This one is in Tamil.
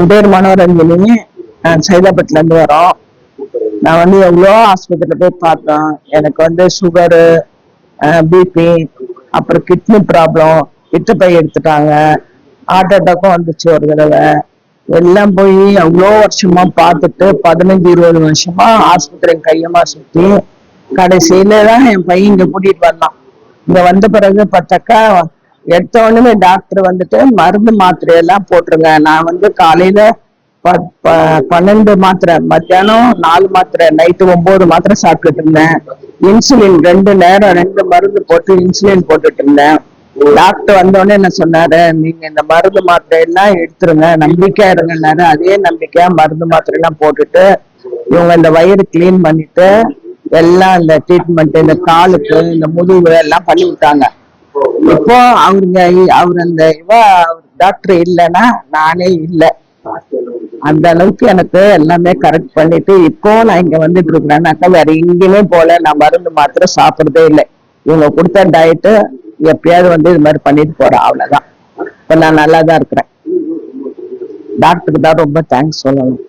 என் பேர் மனோரஞ்சனி நான் சைதாப்பேட்டில இருந்து வரோம். நான் வந்து எவ்வளோ ஆஸ்பத்திரியில போய் பார்த்தேன். எனக்கு வந்து சுகரு பிபி அப்புறம் கிட்னி ப்ராப்ளம் பித்தப்பை எடுத்துட்டாங்க. ஹார்ட் அட்டாக்கும் வந்துச்சு ஒரு தடவை. எல்லாம் போய் அவ்வளோ வருஷமா பார்த்துட்டு பதினஞ்சு இருபது வருஷமா ஆஸ்பத்திரி கையமா சுற்றி கடைசியில தான் என் பையன் இங்க கூட்டிட்டு வரலாம் இங்க வந்த பிறகு பார்த்தாக்கா எடுத்தோடனே டாக்டர் வந்துட்டு மருந்து மாத்திரை எல்லாம் போட்டுருங்க. நான் வந்து காலையில ப- பன்னெண்டு மாத்திரை மத்தியானம் நாலு மாத்திரை நைட்டு ஒன்பது மாத்திரை சாப்பிட்டுட்டு இருந்தேன். இன்சுலின் ரெண்டு நேரம் ரெண்டு மருந்து போட்டு இன்சுலின் போட்டுட்டு இருந்தேன். டாக்டர் வந்தோடனே என்ன சொன்னாரு? நீங்க இந்த மருந்து மாத்திரை எல்லாம் எடுத்துருங்க. நம்பிக்கையா இருங்கன்னாரு. அதே நம்பிக்கையா மருந்து மாத்திரை எல்லாம் போட்டுட்டு இவங்க இந்த வயிறு கிளீன் பண்ணிட்டு எல்லாம் இந்த ட்ரீட்மெண்ட் இந்த காலுக்கு இந்த முதுகு எல்லாம் பண்ணி விட்டாங்க. இப்போ அவருங்க அவர் அந்த இவ டாக்டர் இல்லைன்னா நானே இல்லை. அந்த அளவுக்கு எனக்கு எல்லாமே கரெக்ட் பண்ணிட்டு இப்போ நான் இங்க வந்துட்டு இருக்கிறேன்னாக்கா வேற எங்கேயுமே போல நான் மருந்து மாத்திரம் சாப்பிடுறதே இல்லை. இவங்க கொடுத்த டயட்டு எப்பயாவது வந்து இது மாதிரி பண்ணிட்டு போறேன் அவ்வளவுதான். இப்ப நான் நல்லா தான் இருக்கிறேன் டாக்டருக்கு தான் ரொம்ப தேங்க்ஸ் சொல்லணும்.